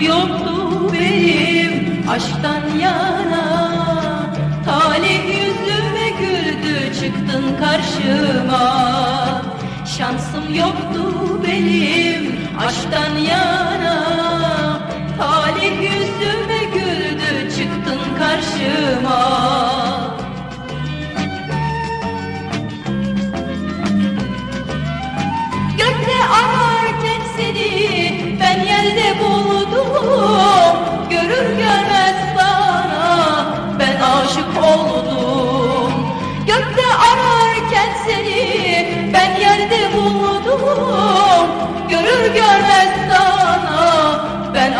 Yoktu benim aşktan yana. Talih yüzüme güldü çıktın karşıma. Şansım yoktu benim aşktan yana. Talih yüzüme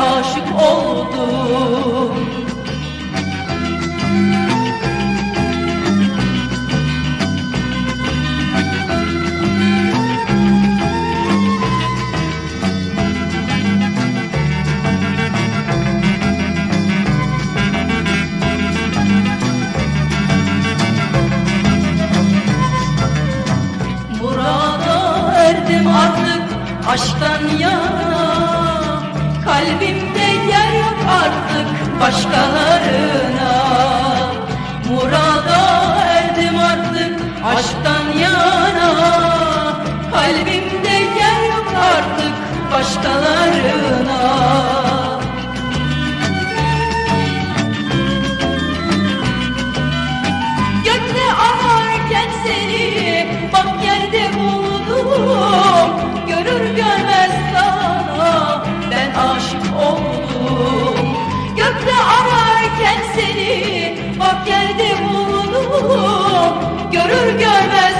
aşık oldum. Murada erdim artık aşktan yana Kalbimde yer yok artık başkalarına. Murada erdim artık aşktan yana. Kalbimde yer yok artık başkalarına görür görmez